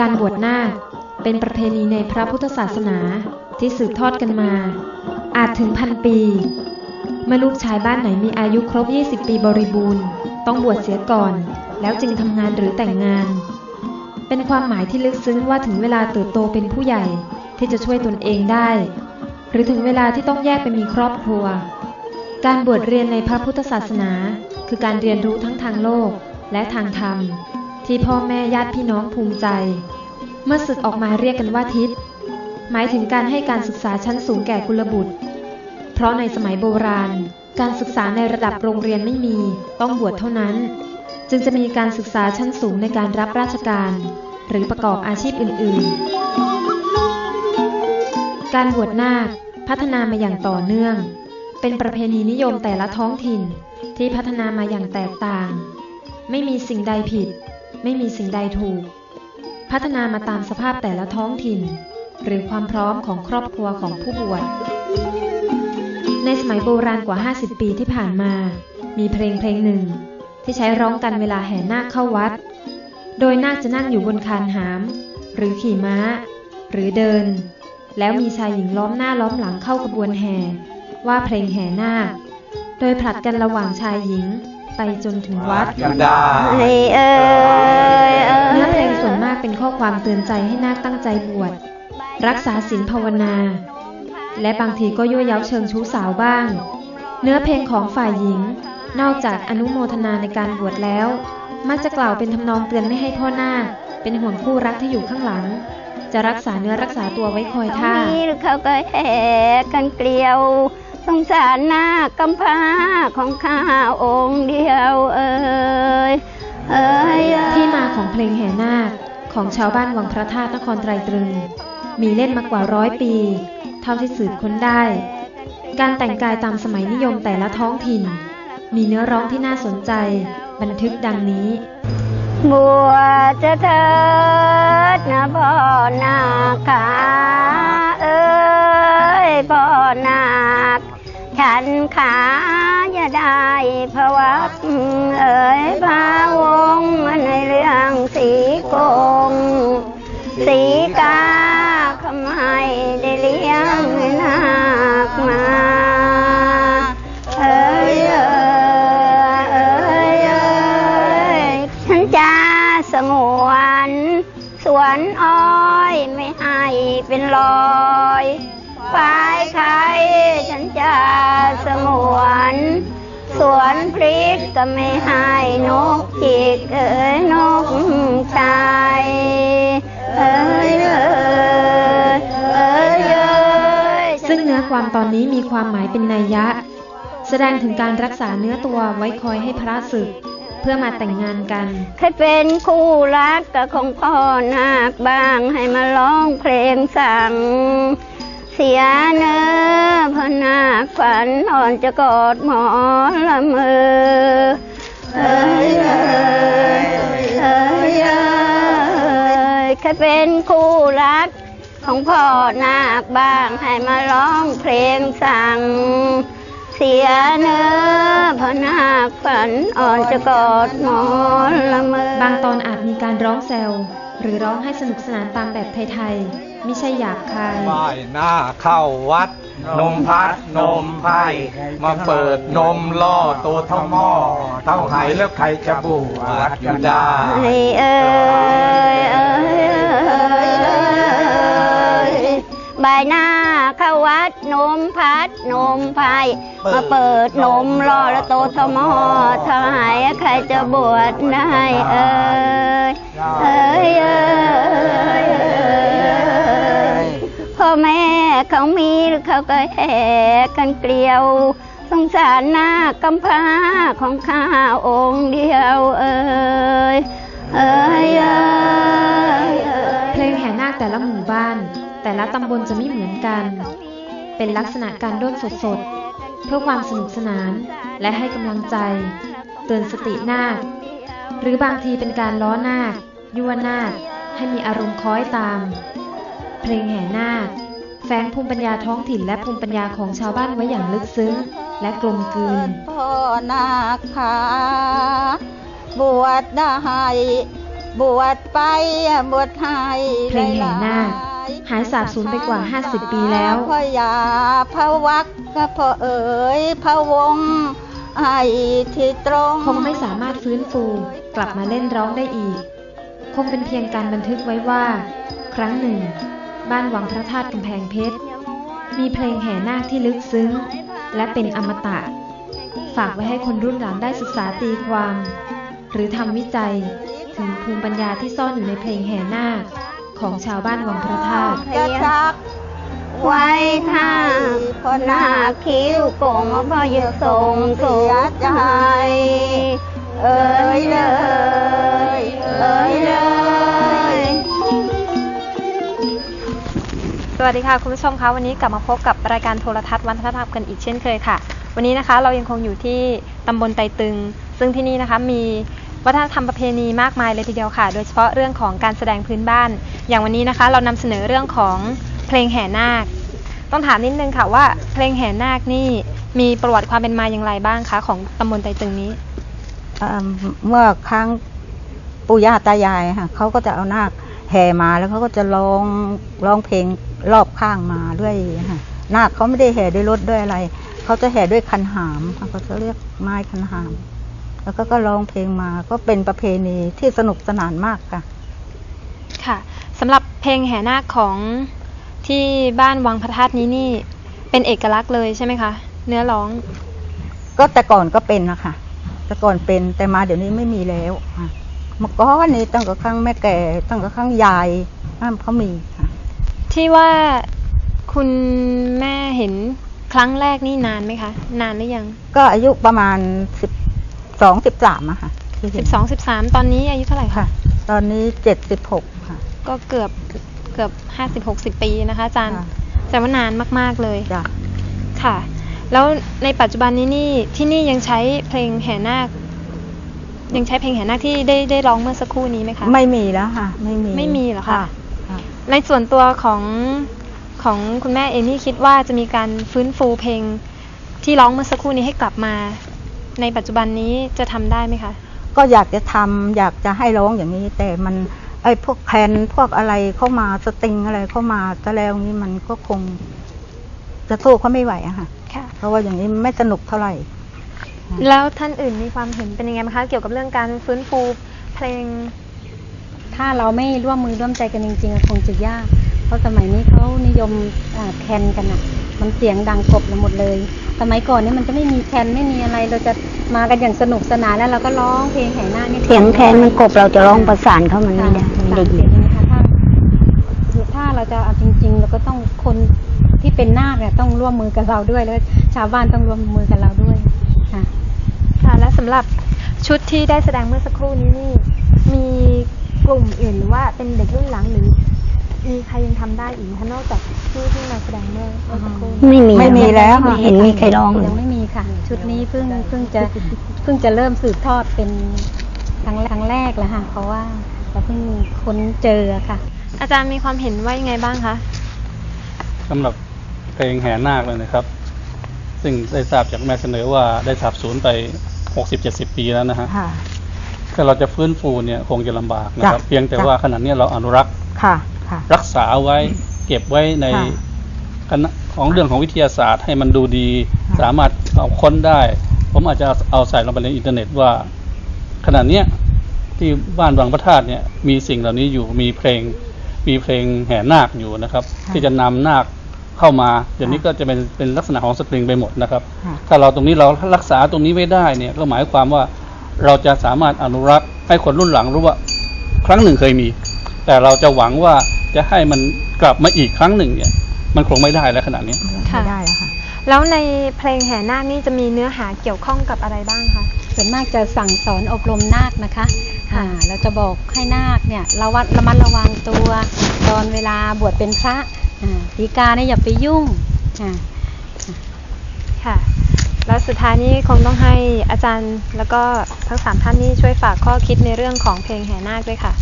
การบวชนาคเป็นประเพณีในพระพุทธศาสนาที่สืบทอดกันมา อาจถึงพันปี เมื่อลูกชายบ้านไหนมีอายุครบ 20 ปีบริบูรณ์ ต้องบวชเสียก่อน แล้วจึงทำงานหรือแต่งงาน เป็นความหมายที่ลึกซึ้งว่าถึงเวลาเติบโตเป็นผู้ใหญ่ที่จะช่วยตนเองได้ หรือถึงเวลาที่ต้องแยกไปมีครอบครัว การบวชเรียนในพระพุทธศาสนา คือการเรียนรู้ทั้งทางโลกและทางธรรม ที่พ่อแม่ญาติพี่น้องภูมิใจ เมื่อศึกออกมาเรียกกันว่าทิศหมายถึงการให้การศึกษาชั้นสูงแก่กุลบุตร เพราะในสมัยโบราณ การศึกษาในระดับโรงเรียนไม่มี ต้องบวชเท่านั้น จึงจะมีการศึกษาชั้นสูงในการรับราชการ หรือประกอบอาชีพอื่น ๆ การบวชนาคพัฒนามาอย่างต่อเนื่อง เป็นประเพณีนิยมแต่ละท้องถิ่นที่พัฒนามาอย่างแตกต่าง ไม่มีสิ่งใดผิด ไม่มีสิ่งใดถูก พัฒนามาตามสภาพแต่ละท้องถิ่น หรือความพร้อมของครอบครัวของผู้บวชในสมัยโบราณกว่า 50 ปีที่ผ่านมา มีเพลงเพลงหนึ่ง ที่ใช้ร้องกันเวลาแห่นาคเข้าวัด โดยนาคจะนั่งอยู่บนคานหาม หรือขี่ม้า หรือเดิน แล้วมีชายหญิงล้อมหน้าล้อมหลังเข้าขบวนแห่ ว่าเพลงแห่นาค โดยผลัดกันระหว่างชายหญิง ไปจนถึงวัดกันได้เอ้ยเอ้ยเอ้ยเนื้อเพลงส่วนมากเป็นข้อความเตือนใจให้นาคตั้งใจบวชรักษาศีลภาวนา และบางทีก็ยั่วเย้าเชิงชู้สาวบ้าง เนื้อเพลงของฝ่ายหญิง นอกจากอนุโมทนาในการบวชแล้ว มักจะกล่าวเป็นทำนองเตือนไม่ให้พ่อนาคเป็นห่วงคู่รักที่อยู่ข้างหลัง จะรักษาเนื้อรักษาตัวไว้คอยท่าเขามีหรือเขาก็แห่กันเกลียว สงสารหน้ากำพร้าของข้าองค์เดียวเอ้ยเอ้ยเอ้ยที่มาของเพลงแห่นาคของชาวบ้านวังพระธาตุนครไตรตรึง มีเล่นมากว่าร้อยปี เท่าที่สืบค้นได้ การแต่งกายตามสมัยนิยมแต่ละท้องถิ่น มีเนื้อร้องที่น่าสนใจ บันทึกดังนี้บวชจะเถิดนะพ่อนาคาเอ้ยพ่อนา คฉันขาอย่าได้พวักเอ๋ยพาวงในเรื่องสีกง สีกาขมายได้เลี้ยงนาคมาเอ้ยเอ้ยเอ้ยเอ้ยฉันจะสงวนสวนอ้อยไม่ให้เป็นรอย ฝ่ายใครฉันจะสงวนสวนพริกก็ไม่ให้นกจิกเอ้ยนกชายเอ้ยเอ้ยเอ้ยเอ้ยซึ่งเนื้อความตอนนี้มีความหมายเป็นนัยยะ แสดงถึงการรักษาเนื้อตัวไว้คอยให้พระศึก เพื่อมาแต่งงานกัน เคยเป็นคู่รักกับของพ่อนาคบ้างให้มาร้องเพลงสั่ง เสียเนื้อพนาฝันอ่อนจะกอดหมอละเมอเอ้ยเอ้ยเอ้ยเอ้ยเคยเป็นคู่รักของพ่อนาคบ้างให้มาร้องเพลงสั่ง เสียเนื้อพ่อนาคฝันอ่อนจะกอดหมอนละเมอบางตอนอาจมีการร้องแซวหรือร้องให้สนุกสนานตามแบบไทยๆ ไม่ใช่หยาบคายป้ายหน้าเข้าวัด นมพัดนมไผ่มาเปิดนมล่อตัวเท่าหม้อเท่าไหแล้วใครจะบวชอยู่ได้เอ้ยเอ้ยเอ้ยเอ้ยเอ้ยบายหน้าเข้าวัดนมพัดนมไผ่มาเปิดนมรอแล้วโตทมอทหายใครจะบวชได้เอ้ยเอ้ยเอ้ยเอ้ยพ่อ แม่เขามีหรือเขาก็แห่กันเกลียว สงสารหน้ากำพร้าของข้าองค์เดียวเอ้ยเอ้ยเอ้ยเพลงแห่นาคแต่ละหมู่บ้าน แต่ละตำบลจะไม่เหมือนกัน เป็นลักษณะการด้นสดๆ เพื่อความสนุกสนานและให้กำลังใจ เตือนสตินาค หรือบางทีเป็นการล้อนาคยั่วนาคให้มีอารมณ์คล้อยตาม เพลงแห่นาคแฝงภูมิปัญญาท้องถิ่นและภูมิปัญญาของชาวบ้านไว้อย่างลึกซึ้ง และกลมกลืนพ่อนาคาบวชได้บวชไปบวชให้เพลงแห่นาคหายสาบสูญไปกว่า 50 ปีแล้วพ่อยาพระวักก็พ่อเอ๋ยพระวงศ์ไอ้ที่ตรงคงไม่สามารถฟื้นฟูกลับมาเล่นร้องได้อีก คงเป็นเพียงการบันทึกไว้ว่า ครั้งหนึ่ง บ้านวังพระธาตุกำแพงเพชร มีเพลงแห่นาคที่ลึกซึ้ง และเป็นอมตะ ฝากไว้ให้คนรุ่นหลังได้ศึกษาตีความ หรือทำวิจัย ถึงภูมิปัญญาที่ซ่อนอยู่ในเพลงแห่นาคของชาวบ้านวังพระธาตุจะชักไว้ท่าพอหน้าคิ้วกงพ่อยส่งเสียใจ เอ้ยเลย เอ้ยเลย วัสดีค่ะคุณผู้ชมคะวันนี้กลับมาพบกับรายการโทรทัศน์วัฒนธรรมกันอีกเช่นเคยค่ะ วันนี้นะคะเรายังคงอยู่ที่ตำบลไตตึง ซึ่งที่นี่นะคะมีวัฒนธรรมประเพณีมากมายเลยทีเดียวค่ะ โดยเฉพาะเรื่องของการแสดงพื้นบ้าน อย่างวันนี้นะคะ เรานำเสนอเรื่องของเพลงแห่นาค ต้องถามนิดนึงค่ะว่าเพลงแห่นาคนี่มีประวัติความเป็นมาอย่างไรบ้างคะของตำบลไตตึงนี้เมื่อครั้งปู่ย่าตายายค่ะเขาก็จะเอานาคแห่มาแล้วเขาก็จะร้องร้องเพลง รอบข้างมาด้วยค่ะนาคเขาไม่ได้แห่ด้วยรถด้วยอะไร เขาจะแห่ด้วยคันหามค่ะเขาจะเรียกไม้คันหาม แล้วก็ก็ร้องเพลงมาก็เป็นประเพณีที่สนุกสนานมากค่ะ ค่ะสำหรับเพลงแห่นาคของที่บ้านวังพระธาตุนี้นี่ เป็นเอกลักษณ์เลยใช่ไหมคะ เนื้อร้อง ก็แต่ก่อนก็เป็นนะคะแต่ก่อนเป็นแต่มาเดี๋ยวนี้ไม่มีแล้วค่ะเมื่อก่อนนี้ตั้งแต่ครั้งแม่แก่ ตั้งแต่ครั้งยายนั่นเขามีค่ะ ที่ว่าคุณแม่เห็นครั้งแรกนี่นานไหมคะ นานหรือยังก็อายุประมาณสิบสองสิบสามอะค่ะที่เห็น12 13ตอนนี้อายุเท่าไหร่คะ ค่ะ ตอนนี้เจ็ดสิบหกค่ะ ก็เกือบเกือบ50 60ปีนะคะอาจารย์ค่ะ แต่ว่านานมาก ๆ เลยจ้ะค่ะ แล้วในปัจจุบันนี้นี่ที่นี่ยังใช้เพลงแห่นาค ยังใช้เพลงแห่นาคที่ได้ได้ร้องเมื่อสักครู่นี้ไหมคะ ไม่มีแล้วค่ะ ไม่มีไม่มีเหรอคะค่ะ ในส่วนตัวของของคุณแม่เอนี่คิดว่าจะมีการฟื้นฟูเพลงที่ร้องเมื่อสักครู่นี้ให้กลับมา ในปัจจุบันนี้จะทำได้ไหมคะ ก็อยากจะทำอยากจะให้ร้องอย่างนี้ แต่มันไอ้พวกแคนพวกอะไรเข้ามาสตริงอะไรเข้ามาจะแล้วนี้มันก็คง จะสู้เขาไม่ไหวอะค่ะ ค่ะ เพราะว่าอย่างนี้ไม่สนุกเท่าไหร่ แล้วท่านอื่นมีความเห็นเป็นยังไงบ้างคะเกี่ยวกับเรื่องการฟื้นฟูเพลง ถ้าเราไม่ร่วมมือร่วมใจกันจริงๆคงจะยาก เพราะสมัยนี้เขานิยมอ่าแคนกันอะมันเสียงดังกบไปหมดเลย สมัยก่อนเนี่ยมันจะไม่มีแคนไม่มีอะไร เราจะมากันอย่างสนุกสนานแล้วเราก็ร้องเพลงแห่นาคนี่เสียงแคนมันกบเราจะร้องประสานเข้ามันไม่ได้ค่ะไม่ได้เสียิยนงนะคะถ้าคือถ้าเราจะเอาจริง ๆ เราก็ต้องคนที่เป็นนาคเนี่ยต้องร่วมมือกับเราด้วยแล้วชาวบ้านต้องร่วมมือกับเราด้วยค่ะค่ะและสำหรับชุดที่ได้แสดงเมื่อสักครู่นี้นี่มี กลุ่มอื่นหรือว่าเป็นเด็กรุ่นหลังหรือมีใครยังทำได้อีกไหมคะนอกจากที่ที่มาแสดงเมื่อเมื่อสักครู่นี้ ไม่มีไม่มีแล้วไม่เห็นมีใครร้องเลยัย งไม่มีค่ะ ชุดนี้เพิ่งเพิ่งจะเพิ่งจะเริ่มสืบทอดเป็นครั้งครั้งแรกแล้วค่ะ เพราะว่าเราเพิ่งค้นเจอค่ะ อาจารย์มีความเห็นว่ายังไงบ้างคะสำหรับเพลงแห่นาคเลยนะครับ ซึ่งได้ทราบจากแม่เสนอว่าได้สาบสูญไป 60-70 ปีแล้วนะฮะ ค่ะ ถ้าเราจะฟื้นฟูเนี่ยคงจะลำบากนะครับ จ้ะเพียงแต่จ้ะว่าขณะนี้เราอนุรักษ์ค่ะค่ะ รักษาไว้ เก็บไว้ในค่ะคณะของเรื่องของวิทยาศาสตร์ให้มันดูดี ค่ะสามารถเอาค้นได้ ผมอาจจะเอาใส่ลงไปในอินเทอร์เน็ตว่า ขณะเนี้ยที่บ้านวังพระธาตุเนี่ยมีสิ่งเหล่านี้อยู่มีเพลง มีเพลงแห่นาคอยู่นะครับ ค่ะที่จะนำนาคเข้ามาเดี๋ยวนี้ก็จะเป็นเป็นลักษณะของสตริงไปหมดนะครับ ค่ะ ถ้าเราตรงนี้เรารักษาตรงนี้ไว้ได้เนี่ยก็หมายความว่า เราจะสามารถอนุรักษ์ให้คนรุ่นหลังรู้ว่า ครั้งหนึ่งเคยมี แต่เราจะหวังว่าจะให้มันกลับมาอีกครั้งหนึ่งเนี่ย มันคงไม่ได้แล้วขนาดนี้ค่ะ ไม่ได้แล้วค่ะ แล้วในเพลงแห่นาคนี่จะมีเนื้อหาเกี่ยวข้องกับอะไรบ้างคะ ส่วนมากจะสั่งสอนอบรมนาคนะคะอ่าเราจะบอกให้นาคเนี่ยระวัดระมัดระวังตัว ตอนเวลาบวชเป็นพระอ่าสีกาเนี่ยอย่าไปยุ่งอ่าค่ะ แล้วสุดท้ายนี้คงต้องให้อาจารย์แล้วก็ทั้งสามท่านนี้ช่วยฝากข้อคิดในเรื่องของเพลงแห่นาคด้วยค่ะ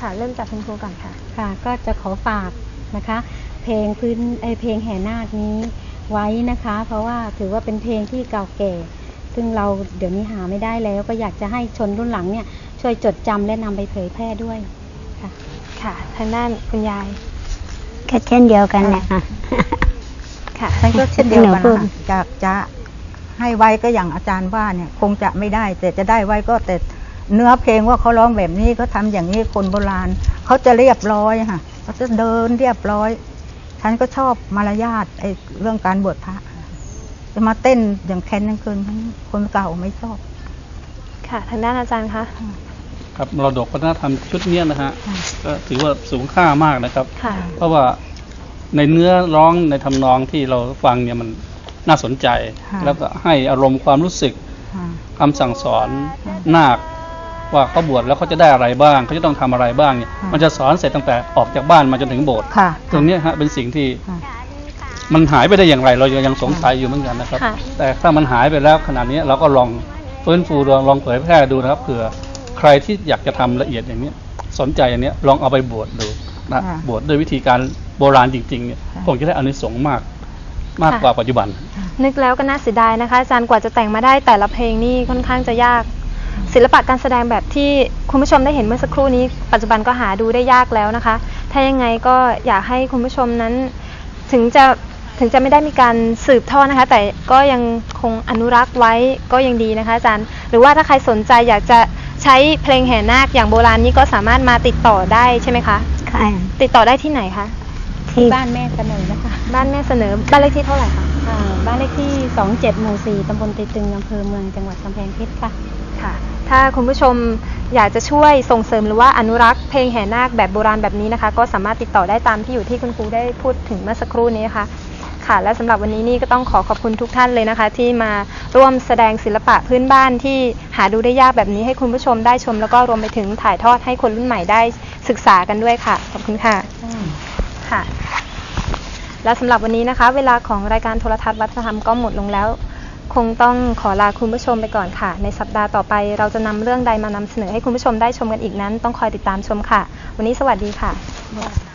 ค่ะเริ่มจากคุณครูก่อนค่ะ ค่ะ ก็จะขอฝากนะคะ เพลงพื้นไอยเพลงแห่นาคนี้ไว้นะคะ เพราะว่าถือว่าเป็นเพลงที่เก่าแก่ ซึ่งเราเดี๋ยวนี้หาไม่ได้แล้ว ก็อยากจะให้ชนรุ่นหลังเนี่ยช่วยจดจำและนำไปเผยแพร่ด้วยค่ะ ค่ะทางด้านคุณยายก็เช่นเดียวกันแหละค่ะ ค่ะฉันก็เช่นเดียวกันหนูพูดนะคะจากจะ ให้ไว้ก็อย่างอาจารย์ว่าเนี่ยคงจะไม่ได้ แต่จะได้ไว้ก็แต่เนื้อเพลงว่าเขาร้องแบบนี้เขาทำอย่างนี้คนโบราณเขาจะเรียบร้อยค่ะเขาจะเดินเรียบร้อย ฉันก็ชอบมารยาทไอ้เรื่องการบวชพระจะมาเต้นอย่างแคนยังเกินคนเก่าไม่ชอบ ค่ะ ทางด้านอาจารย์คะครับมรดกวัฒนธรรมชุดเนี้ยนะฮะค่ะก็ถือว่าสูงค่ามากนะครับค่ะเพราะว่าในเนื้อร้องในทำนองที่เราฟังเนี่ยมัน น่าสนใจค่ะแล้วก็ให้อารมณ์ความรู้สึกค่ะคำสั่งสอนนาคว่าเขาบวชแล้วเขาจะได้อะไรบ้างเขาจะต้องทำอะไรบ้างเนี่ยค่ะมันจะสอนเสร็จตั้งแต่ออกจากบ้านมาจนถึงโบสถ์ค่ะตรงเนี้ยฮะเป็นสิ่งที่ค่ะมันหายไปได้อย่างไร เรายังสงสัยอยู่เหมือนกันนะครับค่ะแต่ถ้ามันหายไปแล้วขนาดนี้เราก็ลองฟื้นฟูลองลองเผยแพร่ดูนะครับเผื่อใครที่อยากจะทำละเอียดอย่างเนี้ยสนใจอันเนี้ยลองเอาไปบวชดูนะค่ะบวชด้วยวิธีการโบราณจริงๆเนี่ยค่ะคงจะได้อานิสงส์มาก มากกว่าปัจจุบัน นึกแล้วก็น่าเสียดายนะคะอาจารย์กว่าจะแต่งมาได้แต่ละเพลงนี่ค่อนข้างจะยาก ศิลปะการแสดงแบบที่คุณผู้ชมได้เห็นเมื่อสักครู่นี้ ปัจจุบันก็หาดูได้ยากแล้วนะคะ ถ้ายังไงก็อยากให้คุณผู้ชมนั้น ถึงจะถึงจะไม่ได้มีการสืบทอดนะคะ แต่ก็ยังคงอนุรักษ์ไว้ก็ยังดีนะคะอาจารย์ หรือว่าถ้าใครสนใจอยากจะใช้เพลงแห่นาคอย่างโบราณนี้ก็สามารถมาติดต่อได้ใช่ไหมคะ ค่ะ ติดต่อได้ที่ไหนคะ ที่บ้านแม่เสนอนะคะ บ้านแม่เสนอบ้านเลขที่เท่าไหร่คะอ่าบ้านเลขที่ 27 หมู่ 4 ตำบลตีตึง อำเภอเมือง จังหวัดกำแพงเพชรค่ะ ค่ะ ถ้าคุณผู้ชมอยากจะช่วยส่งเสริมหรือว่าอนุรักษ์เพลงแห่นาคแบบโบราณแบบนี้นะคะ ก็สามารถติดต่อได้ตามที่อยู่ที่คุณครูได้พูดถึงเมื่อสักครู่นี้นะคะค่ะ และสำหรับวันนี้นี่ก็ต้องขอขอบคุณทุกท่านเลยนะคะ ที่มาร่วมแสดงศิลปะพื้นบ้านที่หาดูได้ยากแบบนี้ให้คุณผู้ชมได้ชม แล้วก็รวมไปถึงถ่ายทอดให้คนรุ่นใหม่ได้ศึกษากันด้วยค่ะ ขอบคุณค่ะ ค่ะ และสำหรับวันนี้นะคะ เวลาของรายการโทรทัศน์วัฒนธรรมก็หมดลงแล้ว คงต้องขอลาคุณผู้ชมไปก่อนค่ะ ในสัปดาห์ต่อไปเราจะนำเรื่องใดมานำเสนอให้คุณผู้ชมได้ชมกันอีกนั้น ต้องคอยติดตามชมค่ะ วันนี้สวัสดีค่ะ